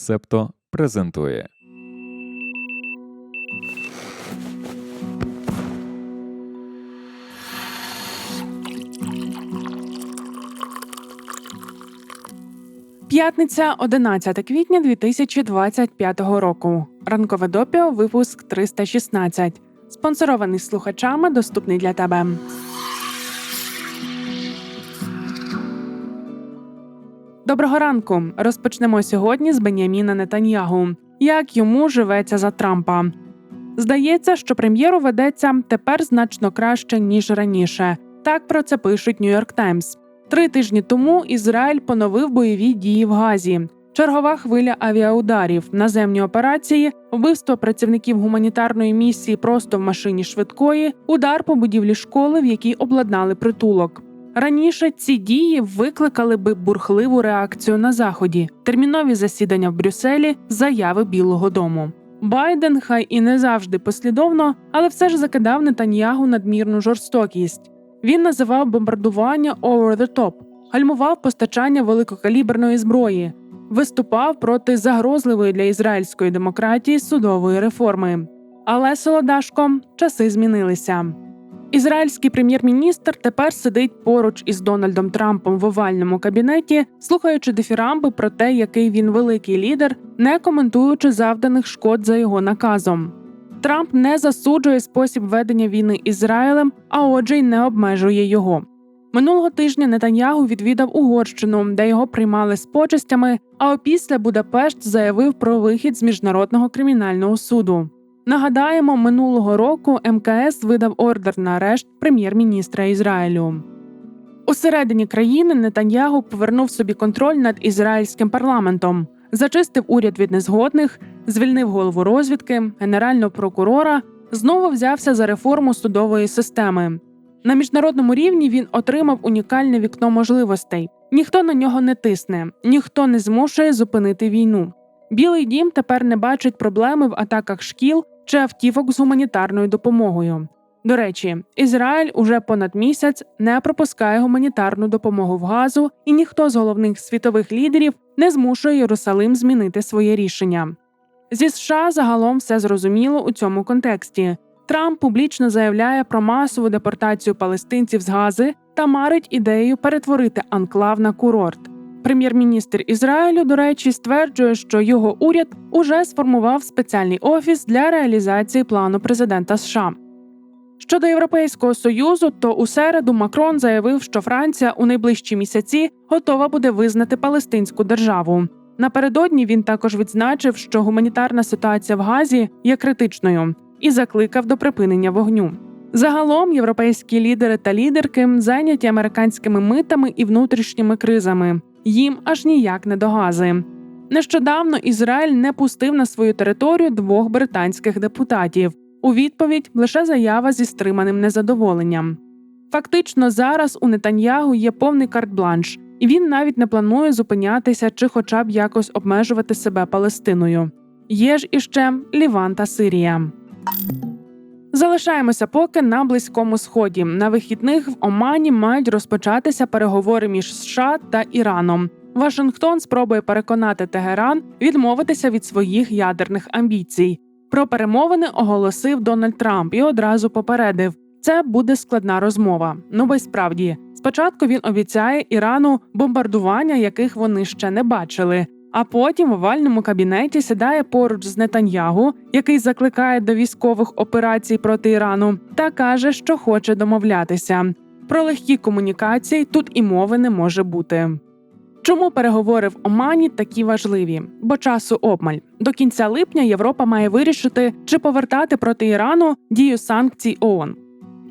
Септо презентує. П'ятниця, 11 квітня 2025 року. Ранкове допіо, випуск 316. Спонсорований слухачами, доступний для тебе. Доброго ранку. Розпочнемо сьогодні з Беняміна Нетаньягу. Як йому живеться за Трампа? Здається, що прем'єру ведеться тепер значно краще ніж раніше. Так про це пишуть Нью-Йорк Таймс. Три тижні тому Ізраїль поновив бойові дії в Газі. Чергова хвиля авіаударів, наземні операції, вбивство працівників гуманітарної місії просто в машині швидкої, удар по будівлі школи, в якій обладнали притулок. Раніше ці дії викликали би бурхливу реакцію на заході, термінові засідання в Брюсселі, заяви Білого Дому. Байден, хай і не завжди послідовно, але все ж закидав Нетаньягу надмірну жорстокість. Він називав бомбардування «over the top», гальмував постачання великокаліберної зброї, виступав проти загрозливої для ізраїльської демократії судової реформи. Але солодашком часи змінилися. Ізраїльський прем'єр-міністр тепер сидить поруч із Дональдом Трампом в овальному кабінеті, слухаючи дифірамби про те, який він великий лідер, не коментуючи завданих шкод за його наказом. Трамп не засуджує спосіб ведення війни Ізраїлем, а отже, й не обмежує його. Минулого тижня Нетаньягу відвідав Угорщину, де його приймали з почестями. А опісля Будапешт заявив про вихід з міжнародного кримінального суду. Нагадаємо, минулого року МКС видав ордер на арешт прем'єр-міністра Ізраїлю. Усередині країни Нетаньягу повернув собі контроль над ізраїльським парламентом, зачистив уряд від незгодних, звільнив голову розвідки, генерального прокурора, знову взявся за реформу судової системи. На міжнародному рівні він отримав унікальне вікно можливостей. Ніхто на нього не тисне, ніхто не змушує зупинити війну. Білий дім тепер не бачить проблеми в атаках шкіл чи автівок з гуманітарною допомогою. До речі, Ізраїль уже понад місяць не пропускає гуманітарну допомогу в газу, і ніхто з головних світових лідерів не змушує Єрусалим змінити своє рішення. Зі США загалом все зрозуміло у цьому контексті. Трамп публічно заявляє про масову депортацію палестинців з Гази та марить ідею перетворити анклав на курорт. Прем'єр-міністр Ізраїлю, до речі, стверджує, що його уряд уже сформував спеціальний офіс для реалізації плану президента США. Щодо Європейського союзу, то у середу Макрон заявив, що Франція у найближчі місяці готова буде визнати Палестинську державу. Напередодні він також відзначив, що гуманітарна ситуація в Газі є критичною і закликав до припинення вогню. Загалом європейські лідери та лідерки зайняті американськими митами і внутрішніми кризами. Їм аж ніяк не до гази. Нещодавно Ізраїль не пустив на свою територію двох британських депутатів. У відповідь лише заява зі стриманим незадоволенням. Фактично, зараз у Нетаньягу є повний карт-бланш, і він навіть не планує зупинятися чи, хоча б якось обмежувати себе Палестиною. Є ж іще Ліван та Сирія. Залишаємося поки на близькому сході. На вихідних в Омані мають розпочатися переговори між США та Іраном. Вашингтон спробує переконати Тегеран відмовитися від своїх ядерних амбіцій. Про перемовини оголосив Дональд Трамп і одразу попередив: це буде складна розмова. Ну й справді, спочатку він обіцяє Ірану бомбардування, яких вони ще не бачили. А потім в овальному кабінеті сідає поруч з Нетаньягу, який закликає до військових операцій проти Ірану, та каже, що хоче домовлятися. Про легкі комунікації тут і мови не може бути. Чому переговори в Омані такі важливі? Бо часу обмаль до кінця липня Європа має вирішити, чи повертати проти Ірану дію санкцій ООН.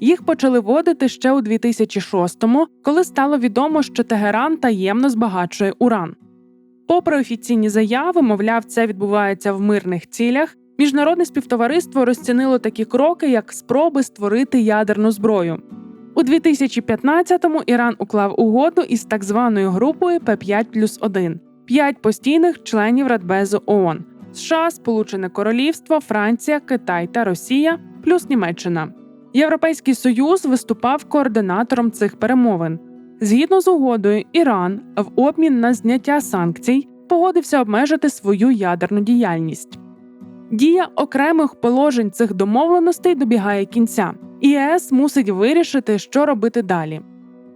Їх почали вводити ще у 2006-му, коли стало відомо, що Тегеран таємно збагачує уран. Попри офіційні заяви, мовляв, це відбувається в мирних цілях. Міжнародне співтовариство розцінило такі кроки, як спроби створити ядерну зброю. У 2015-му Іран уклав угоду із так званою групою П5 плюс 1 – п'ять постійних членів Радбезу ООН – США, Сполучене Королівство, Франція, Китай та Росія, плюс Німеччина. Європейський союз виступав координатором цих перемовин. Згідно з угодою, Іран в обмін на зняття санкцій погодився обмежити свою ядерну діяльність. Дія окремих положень цих домовленостей добігає кінця, ЄС мусить вирішити, що робити далі.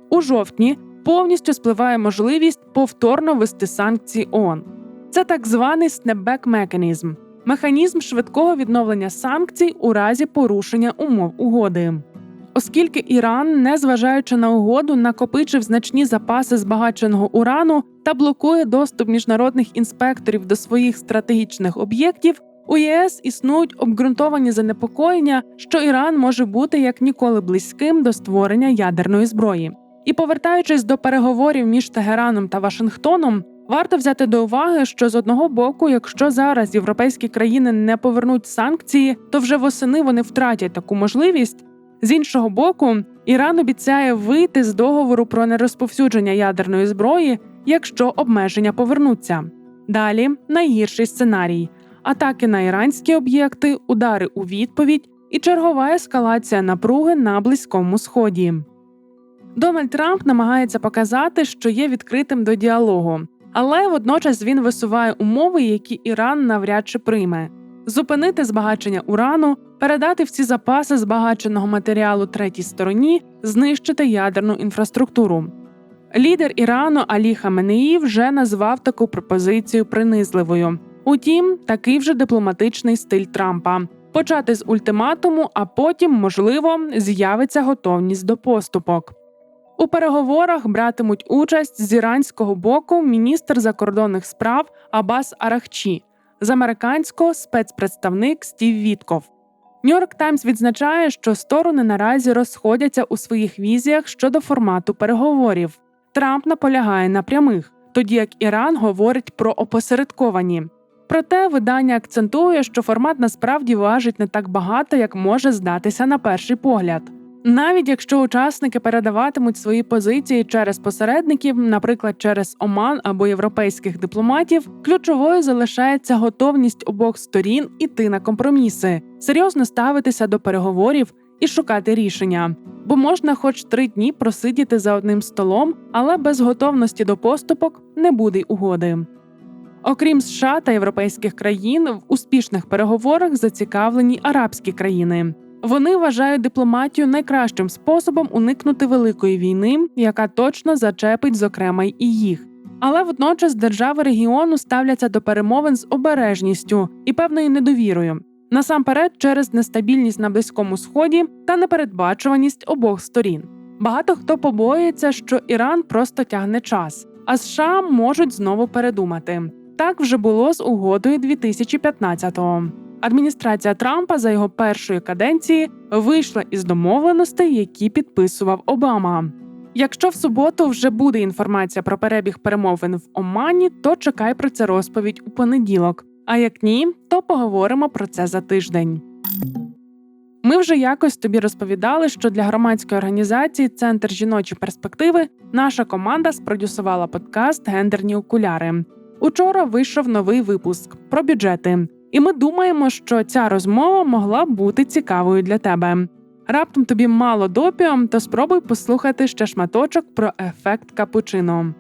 У жовтні повністю спливає можливість повторно ввести санкції ООН. Це так званий снепбек механізм механізм швидкого відновлення санкцій у разі порушення умов угоди. Оскільки Іран, незважаючи на угоду, накопичив значні запаси збагаченого урану та блокує доступ міжнародних інспекторів до своїх стратегічних об'єктів, у ЄС існують обґрунтовані занепокоєння, що Іран може бути як ніколи близьким до створення ядерної зброї. І повертаючись до переговорів між Тегераном та Вашингтоном, варто взяти до уваги, що з одного боку, якщо зараз європейські країни не повернуть санкції, то вже восени вони втратять таку можливість. З іншого боку, Іран обіцяє вийти з договору про нерозповсюдження ядерної зброї, якщо обмеження повернуться. Далі найгірший сценарій: атаки на іранські об'єкти, удари у відповідь і чергова ескалація напруги на Близькому Сході. Дональд Трамп намагається показати, що є відкритим до діалогу, але водночас він висуває умови, які Іран навряд чи прийме: зупинити збагачення урану, передати всі запаси збагаченого матеріалу третій стороні, знищити ядерну інфраструктуру. Лідер Ірану Алі Хаменеї вже назвав таку пропозицію принизливою. Утім, такий вже дипломатичний стиль Трампа почати з ультиматуму, а потім, можливо, з'явиться готовність до поступок. У переговорах братимуть участь з іранського боку міністр закордонних справ Абас Арахчі, з американського спецпредставник Стів Вітков. Нью-Йорк Таймс відзначає, що сторони наразі розходяться у своїх візіях щодо формату переговорів. Трамп наполягає на прямих, тоді як Іран говорить про опосередковані. Проте видання акцентує, що формат насправді важить не так багато, як може здатися на перший погляд. Навіть якщо учасники передаватимуть свої позиції через посередників, наприклад, через Оман або європейських дипломатів, ключовою залишається готовність обох сторін іти на компроміси, серйозно ставитися до переговорів і шукати рішення. Бо можна, хоч три дні просидіти за одним столом, але без готовності до поступок не буде угоди. Окрім США та європейських країн, в успішних переговорах зацікавлені арабські країни. Вони вважають дипломатію найкращим способом уникнути великої війни, яка точно зачепить, зокрема, і їх. Але водночас держави регіону ставляться до перемовин з обережністю і певною недовірою, насамперед через нестабільність на близькому сході та непередбачуваність обох сторін. Багато хто побоюється, що Іран просто тягне час, а США можуть знову передумати. Так вже було з угодою 2015-го. Адміністрація Трампа за його першої каденції вийшла із домовленостей, які підписував Обама. Якщо в суботу вже буде інформація про перебіг перемовин в Омані, то чекай про це розповідь у понеділок. А як ні, то поговоримо про це за тиждень. Ми вже якось тобі розповідали, що для громадської організації Центр жіночі перспективи наша команда спродюсувала подкаст Гендерні окуляри. Учора вийшов новий випуск про бюджети, і ми думаємо, що ця розмова могла б бути цікавою для тебе. Раптом тобі мало допіо, то спробуй послухати ще шматочок про ефект капучино.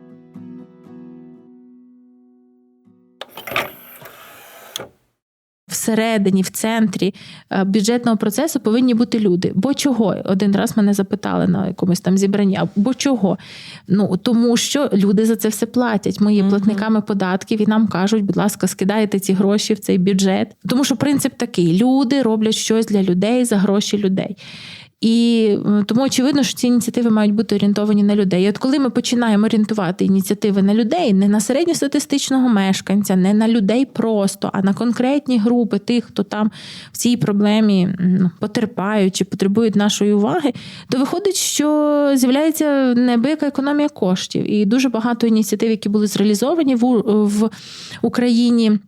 Всередині, в центрі е, бюджетного процесу повинні бути люди. Бо чого? Один раз мене запитали на якомусь там зібранні. Бо чого? Ну тому що люди за це все платять. Ми є платниками податків і нам кажуть, будь ласка, скидайте ці гроші в цей бюджет. Тому що принцип такий: люди роблять щось для людей за гроші людей. І е, тому очевидно, що ці ініціативи мають бути орієнтовані на людей. І от коли ми починаємо орієнтувати ініціативи на людей, не на середньостатистичного мешканця, не на людей просто, а на конкретні групи тих, хто там в цій проблемі ну, потерпають чи потребують нашої уваги, то виходить, що з'являється неабияка економія коштів. І дуже багато ініціатив, які були зреалізовані в, Україні.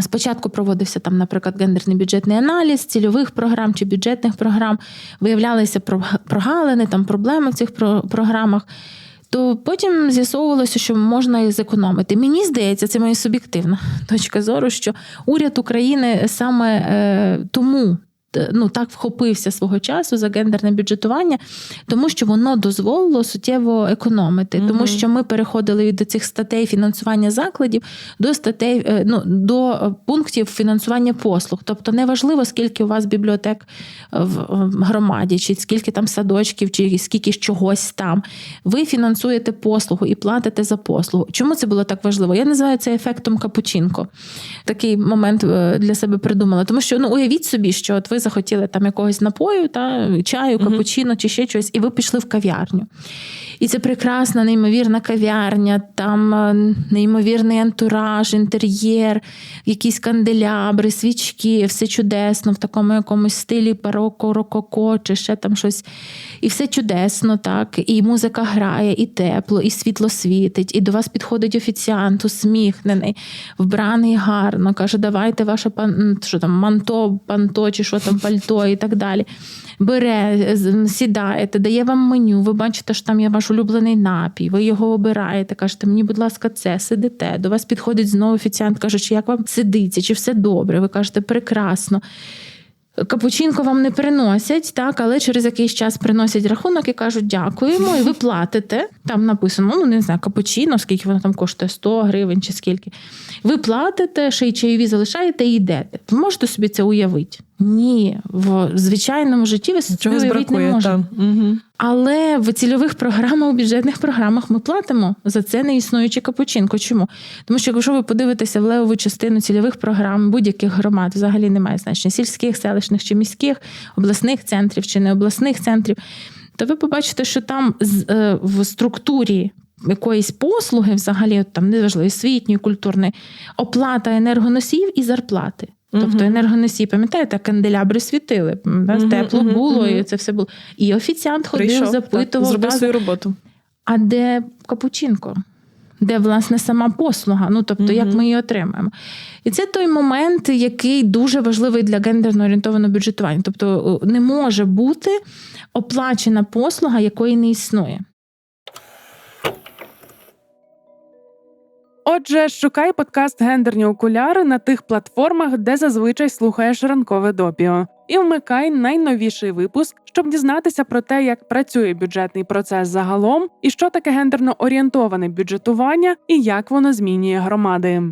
Спочатку проводився там, наприклад, гендерний бюджетний аналіз цільових програм чи бюджетних програм, виявлялися прогалини, там проблеми в цих програмах. То потім з'ясовувалося, що можна і зекономити. Мені здається, це моя суб'єктивна точка зору, що уряд України саме е, тому ну так вхопився свого часу за гендерне бюджетування, тому що воно дозволило суттєво економити, Мгм. тому що ми переходили від цих статей фінансування закладів до статей е, ну, до е, пунктів фінансування послуг. Тобто неважливо, скільки у вас бібліотек в громаді, чи скільки там садочків, чи скільки чогось там. Ви фінансуєте послугу і платите за послугу. Чому це було так важливо? Я називаю це ефектом капучинко. Такий момент е, для себе придумала. Тому що ну уявіть собі, що от ви захотіли там якогось напою, та чаю, капучино чи ще щось, і ви пішли в кав'ярню. І це прекрасна, неймовірна кав'ярня, там е, неймовірний антураж, інтер'єр, якісь канделябри, свічки, все чудесно в такому якомусь стилі бароко, рококо, чи ще там щось. І все чудесно, так. І музика грає, і тепло, і світло світить, і до вас підходить офіціант, усміхнений, вбраний гарно, каже, давайте ваше пан, що там, манто, панто, чи що там, пальто і так далі. Бере, сідаєте, дає вам меню, ви бачите, що там є ваш улюблений напій, ви його обираєте, кажете, мені, будь ласка, це, сидите. До вас підходить знову офіціант, каже, чи як вам сидиться, чи все добре. Ви кажете, прекрасно. Капучинко вам не приносять, так, але через якийсь час приносять рахунок і кажуть дякуємо, і ви платите. Там написано, ну не знаю, капучино, скільки воно там коштує 100 гривень чи скільки. Ви платите, ще й чайові залишаєте і йдете. Ви можете собі це уявити? Ні, в звичайному житті ви собі уявити не можете. Угу. Але в цільових програмах, у бюджетних програмах ми платимо за це неіснуючий капучинко. Чому? Тому що якщо ви подивитеся в левову частину цільових програм будь-яких громад, взагалі немає значення сільських, селищних чи міських, обласних центрів чи не обласних центрів, то ви побачите, що там е, в структурі. Якоїсь послуги, взагалі, от там неважливо, освітньої, культурної, оплата енергоносіїв і зарплати. Тобто енергоносії, пам'ятаєте, канделябри світили, да, тепло було, і це все було. І офіціант ходив, Прийшов, запитував, так, зробив свою роботу. а де капучинко? Де власне сама послуга? Ну тобто, як ми її отримаємо? І це той момент, який дуже важливий для гендерно орієнтованого бюджетування. Тобто, не може бути оплачена послуга, якої не існує. Отже, шукай подкаст Гендерні окуляри на тих платформах, де зазвичай слухаєш ранкове допіо, і вмикай найновіший випуск, щоб дізнатися про те, як працює бюджетний процес загалом, і що таке гендерно орієнтоване бюджетування і як воно змінює громади.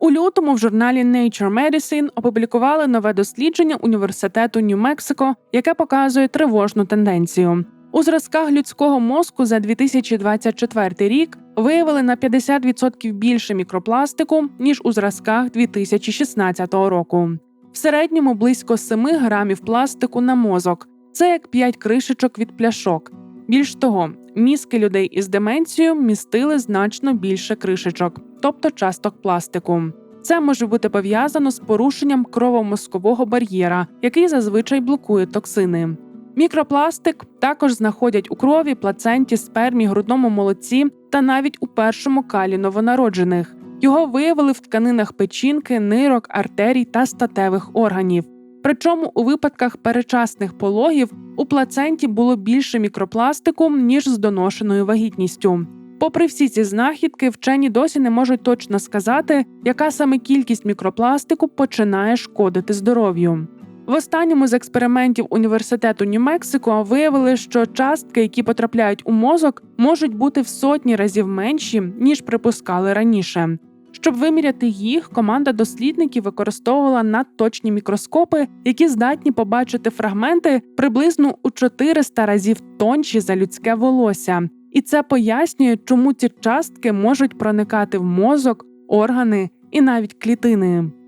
У лютому в журналі Nature Medicine опублікували нове дослідження університету Нью-Мексико, яке показує тривожну тенденцію. У зразках людського мозку за 2024 рік виявили на 50% більше мікропластику ніж у зразках 2016 року. В середньому близько 7 грамів пластику на мозок. Це як 5 кришечок від пляшок. Більш того, мізки людей із деменцією містили значно більше кришечок, тобто часток пластику. Це може бути пов'язано з порушенням кровомозкового бар'єра, який зазвичай блокує токсини. Мікропластик також знаходять у крові, плаценті, спермі, грудному молоці та навіть у першому калі новонароджених. Його виявили в тканинах печінки, нирок, артерій та статевих органів. Причому у випадках перечасних пологів у плаценті було більше мікропластику ніж з доношеною вагітністю. Попри всі ці знахідки, вчені досі не можуть точно сказати, яка саме кількість мікропластику починає шкодити здоров'ю. В останньому з експериментів університету Нью-Мексико виявили, що частки, які потрапляють у мозок, можуть бути в сотні разів менші, ніж припускали раніше. Щоб виміряти їх, команда дослідників використовувала надточні мікроскопи, які здатні побачити фрагменти приблизно у 400 разів тонші за людське волосся. І це пояснює, чому ці частки можуть проникати в мозок, органи і навіть клітини.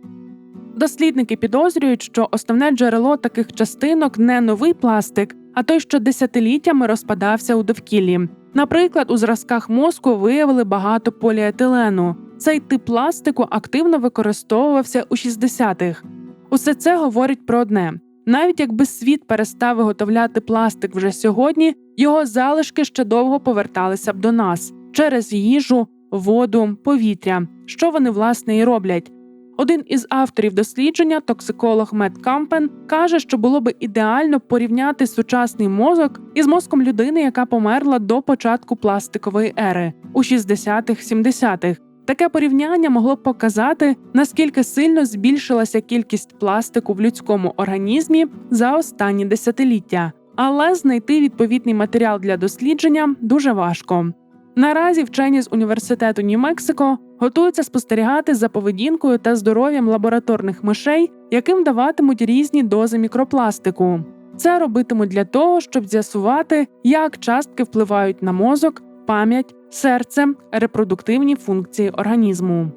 Дослідники підозрюють, що основне джерело таких частинок не новий пластик, а той, що десятиліттями розпадався у довкіллі. Наприклад, у зразках мозку виявили багато поліетилену. Цей тип пластику активно використовувався у 60-х. Усе це говорить про одне: навіть якби світ перестав виготовляти пластик вже сьогодні, його залишки ще довго поверталися б до нас через їжу, воду, повітря, що вони власне і роблять. Один із авторів дослідження, токсиколог Мет Кампен, каже, що було би ідеально порівняти сучасний мозок із мозком людини, яка померла до початку пластикової ери у 60-х, 70-х. Таке порівняння могло б показати, наскільки сильно збільшилася кількість пластику в людському організмі за останні десятиліття, але знайти відповідний матеріал для дослідження дуже важко. Наразі вчені з університету Нью-Мексико готуються спостерігати за поведінкою та здоров'ям лабораторних мишей, яким даватимуть різні дози мікропластику. Це робитимуть для того, щоб з'ясувати, як частки впливають на мозок, пам'ять, серце, репродуктивні функції організму.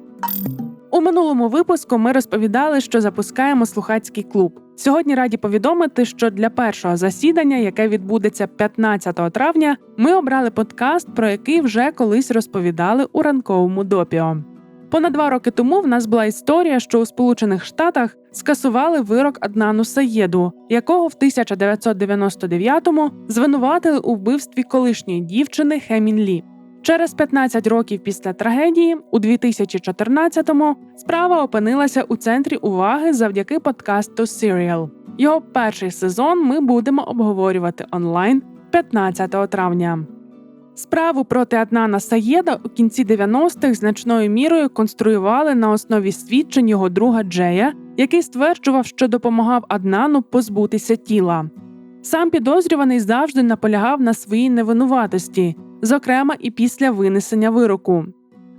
У минулому випуску ми розповідали, що запускаємо слухацький клуб. Сьогодні раді повідомити, що для першого засідання, яке відбудеться 15 травня, ми обрали подкаст, про який вже колись розповідали у ранковому допіо. Понад два роки тому в нас була історія, що у Сполучених Штатах скасували вирок Аднану Саєду, якого в 1999-му звинуватили у вбивстві колишньої дівчини Хемін Лі. Через 15 років після трагедії, у 2014-му, справа опинилася у центрі уваги завдяки подкасту Serial. Його перший сезон ми будемо обговорювати онлайн 15 травня. Справу проти Аднана Саєда у кінці 90-х значною мірою конструювали на основі свідчень його друга Джея, який стверджував, що допомагав Аднану позбутися тіла. Сам підозрюваний завжди наполягав на своїй невинуватості, зокрема і після винесення вироку.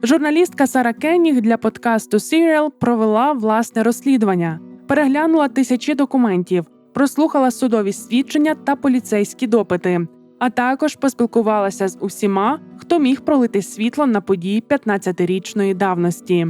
Журналістка Сара Кенніг для подкасту Serial провела власне розслідування, переглянула тисячі документів, прослухала судові свідчення та поліцейські допити, а також поспілкувалася з усіма, хто міг пролити світло на події 15-річної давності.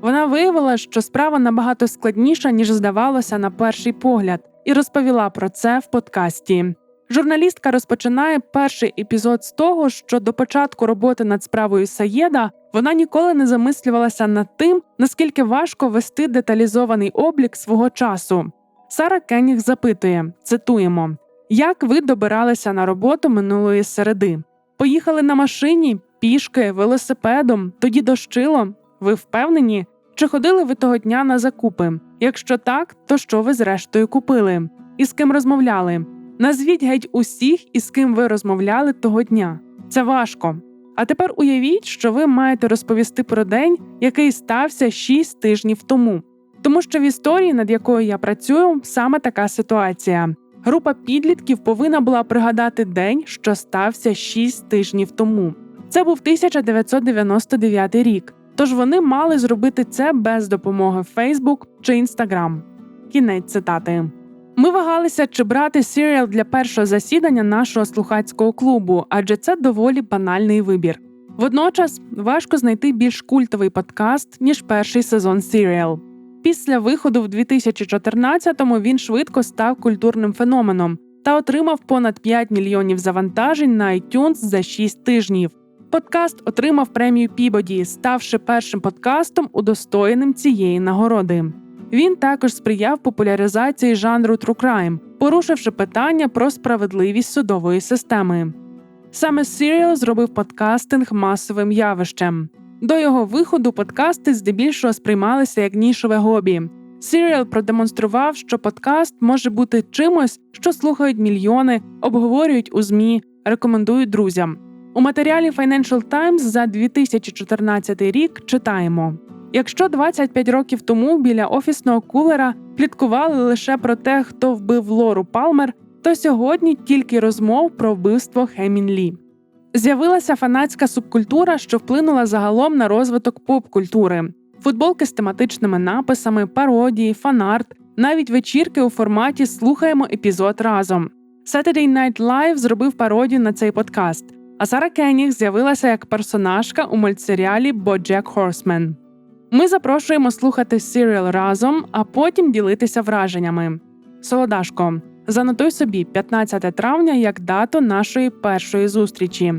Вона виявила, що справа набагато складніша, ніж здавалося на перший погляд, і розповіла про це в подкасті. Журналістка розпочинає перший епізод з того, що до початку роботи над справою Саєда вона ніколи не замислювалася над тим, наскільки важко вести деталізований облік свого часу. Сара Кенніг запитує: цитуємо: Як ви добиралися на роботу минулої середи? Поїхали на машині, пішки, велосипедом, тоді дощило? Ви впевнені? Чи ходили ви того дня на закупи? Якщо так, то що ви зрештою купили? І з ким розмовляли? Назвіть геть усіх, із ким ви розмовляли того дня. Це важко. А тепер уявіть, що ви маєте розповісти про день, який стався 6 тижнів тому. Тому що в історії, над якою я працюю, саме така ситуація. Група підлітків повинна була пригадати день, що стався 6 тижнів тому. Це був 1999 рік. Тож вони мали зробити це без допомоги Facebook чи Instagram. Кінець цитати. Ми вагалися, чи брати серіал для першого засідання нашого слухацького клубу, адже це доволі банальний вибір. Водночас важко знайти більш культовий подкаст ніж перший сезон Serial. Після виходу в 2014-му він швидко став культурним феноменом та отримав понад 5 мільйонів завантажень на iTunes за 6 тижнів. Подкаст отримав премію Пібоді, ставши першим подкастом, удостоєним цієї нагороди. Він також сприяв популяризації жанру True Crime, порушивши питання про справедливість судової системи. Саме Serial зробив подкастинг масовим явищем. До його виходу подкасти здебільшого сприймалися як нішове хобі. Serial продемонстрував, що подкаст може бути чимось, що слухають мільйони, обговорюють у ЗМІ, рекомендують друзям. У матеріалі Financial Times за 2014 рік читаємо. Якщо 25 років тому біля офісного кулера пліткували лише про те, хто вбив Лору Палмер, то сьогодні тільки розмов про вбивство Хемін Лі. З'явилася фанатська субкультура, що вплинула загалом на розвиток поп-культури, футболки з тематичними написами, пародії, фанарт, навіть вечірки у форматі Слухаємо епізод разом. Saturday Night Live зробив пародію на цей подкаст, а Сара Кенніг з'явилася як персонажка у мультсеріалі BoJack Horseman. Ми запрошуємо слухати серіал разом, а потім ділитися враженнями. Солодашко, занотуй собі 15 травня як дату нашої першої зустрічі.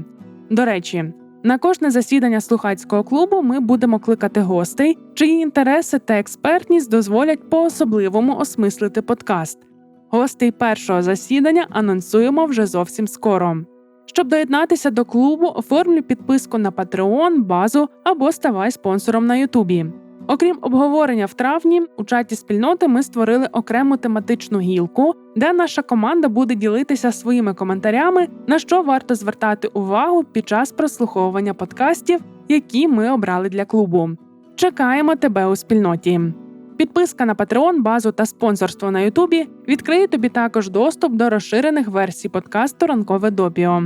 До речі, на кожне засідання слухацького клубу ми будемо кликати гостей, чиї інтереси та експертність дозволять по-особливому осмислити подкаст. Гостей першого засідання анонсуємо вже зовсім скоро. Щоб доєднатися до клубу, оформлюй підписку на Patreon, базу або ставай спонсором на Ютубі. Окрім обговорення в травні, у чаті спільноти ми створили окрему тематичну гілку, де наша команда буде ділитися своїми коментарями, на що варто звертати увагу під час прослуховування подкастів, які ми обрали для клубу. Чекаємо тебе у спільноті. Підписка на Patreon, базу та спонсорство на Ютубі відкриє тобі також доступ до розширених версій подкасту Ранкове допіо.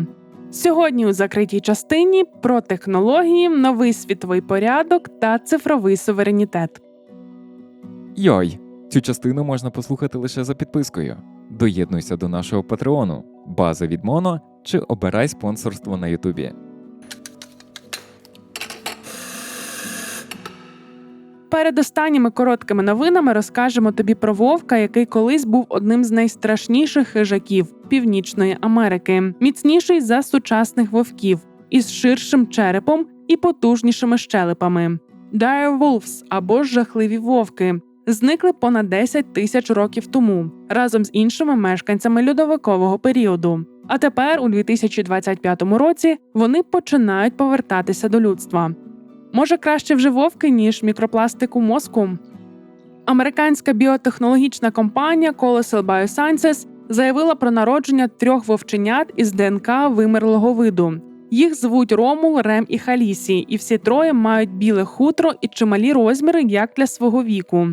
Сьогодні у закритій частині про технології, новий світовий порядок та цифровий суверенітет. Йой! Цю частину можна послухати лише за підпискою. Доєднуйся до нашого патреону, база від Моно чи обирай спонсорство на Ютубі. Перед останніми короткими новинами розкажемо тобі про вовка, який колись був одним з найстрашніших хижаків Північної Америки, міцніший за сучасних вовків, із ширшим черепом і потужнішими щелепами. Dire Wolves або жахливі вовки зникли понад 10 тисяч років тому разом з іншими мешканцями льодовикового періоду. А тепер, у 2025 році, вони починають повертатися до людства. Може, краще вже вовки, ніж мікропластик у мозку. Американська біотехнологічна компанія Colossal Biosciences заявила про народження трьох вовченят із ДНК вимерлого виду. Їх звуть Ромул, Рем і Халісі, і всі троє мають біле хутро і чималі розміри як для свого віку.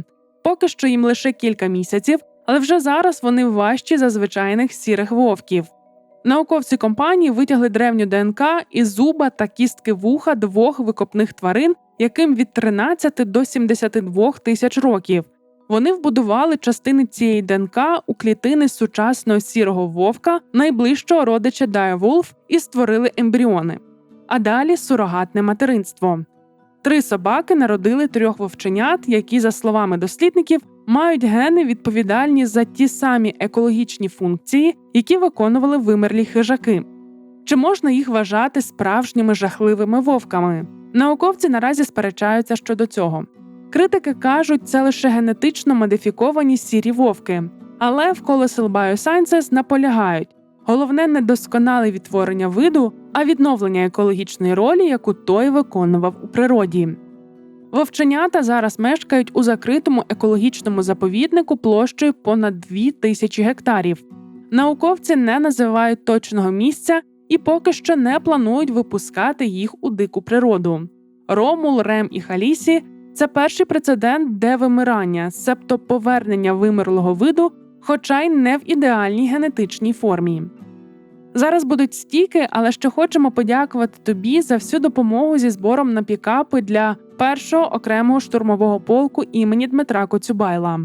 Поки що їм лише кілька місяців, але вже зараз вони важчі за звичайних сірих вовків. Науковці компанії витягли древню ДНК із зуба та кістки вуха двох викопних тварин, яким від 13 до 72 тисяч років. Вони вбудували частини цієї ДНК у клітини сучасного сірого вовка, найближчого родича Direwolf, і створили ембріони. А далі сурогатне материнство. Три собаки народили трьох вовченят, які, за словами дослідників, мають гени відповідальні за ті самі екологічні функції, які виконували вимерлі хижаки. Чи можна їх вважати справжніми жахливими вовками? Науковці наразі сперечаються щодо цього. Критики кажуть, це лише генетично модифіковані сірі вовки, але в Colossal Biosciences наполягають головне не досконале відтворення виду, а відновлення екологічної ролі, яку той виконував у природі. Вовченята зараз мешкають у закритому екологічному заповіднику площею понад 2 тисячі гектарів. Науковці не називають точного місця і поки що не планують випускати їх у дику природу. Ромул, Рем і Халісі це перший прецедент девимирання, себто повернення вимерлого виду, хоча й не в ідеальній генетичній формі. Зараз будуть стіки, але ще хочемо подякувати тобі за всю допомогу зі збором на пікапи для першого окремого штурмового полку імені Дмитра Коцюбайла.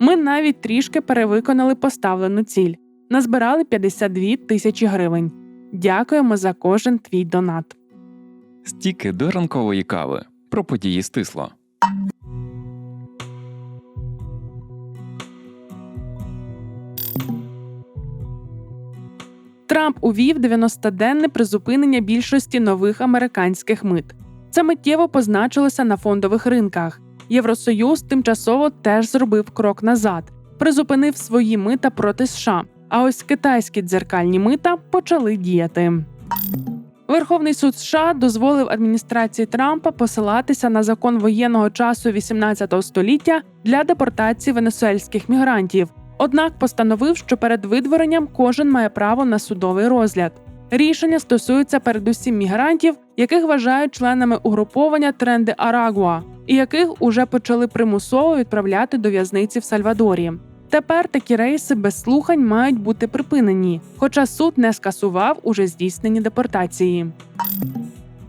Ми навіть трішки перевиконали поставлену ціль, назбирали 52 тисячі гривень. Дякуємо за кожен твій донат. Стіки до ранкової кави. Про події стисло. Трамп увів 90-денне призупинення більшості нових американських мит. Це миттєво позначилося на фондових ринках. Євросоюз тимчасово теж зробив крок назад, призупинив свої мита проти США. А ось китайські дзеркальні мита почали діяти. Верховний суд США дозволив адміністрації Трампа посилатися на закон воєнного часу 18 століття для депортації венесуельських мігрантів. Однак постановив, що перед видворенням кожен має право на судовий розгляд. Рішення стосується передусім мігрантів, яких вважають членами угруповання тренди Арагуа, і яких уже почали примусово відправляти до в'язниці в Сальвадорі. Тепер такі рейси без слухань мають бути припинені, хоча суд не скасував уже здійснені депортації.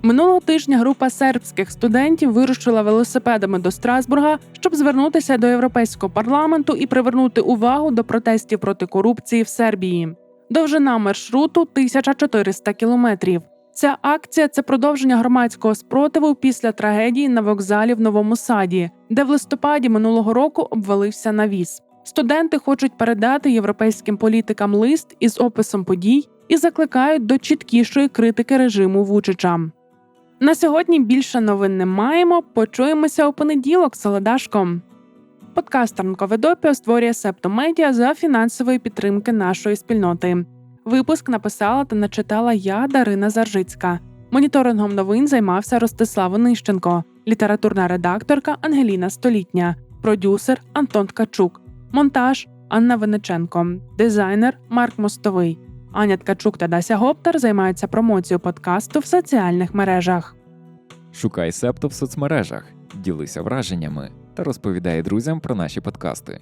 Минулого тижня група сербських студентів вирушила велосипедами до Страсбурга, щоб звернутися до європейського парламенту і привернути увагу до протестів проти корупції в Сербії. Довжина маршруту 1400 кілометрів. Ця акція це продовження громадського спротиву після трагедії на вокзалі в Новому Саді, де в листопаді минулого року обвалився навіс. Студенти хочуть передати європейським політикам лист із описом подій і закликають до чіткішої критики режиму Вучича. На сьогодні більше новин не маємо. Почуємося у понеділок з Солодашком. Подкаст «Ранкове допіо» створює Септомедіа за фінансової підтримки нашої спільноти. Випуск написала та начитала я, Дарина Заржицька. Моніторингом новин займався Ростислав Онищенко. літературна редакторка Ангеліна Столітня, продюсер Антон Ткачук, монтаж Анна Винниченко, дизайнер Марк Мостовий. Аня Ткачук та Дася Гоптар займаються промоцією подкасту в соціальних мережах. Шукай септо в соцмережах, ділися враженнями та розповідає друзям про наші подкасти.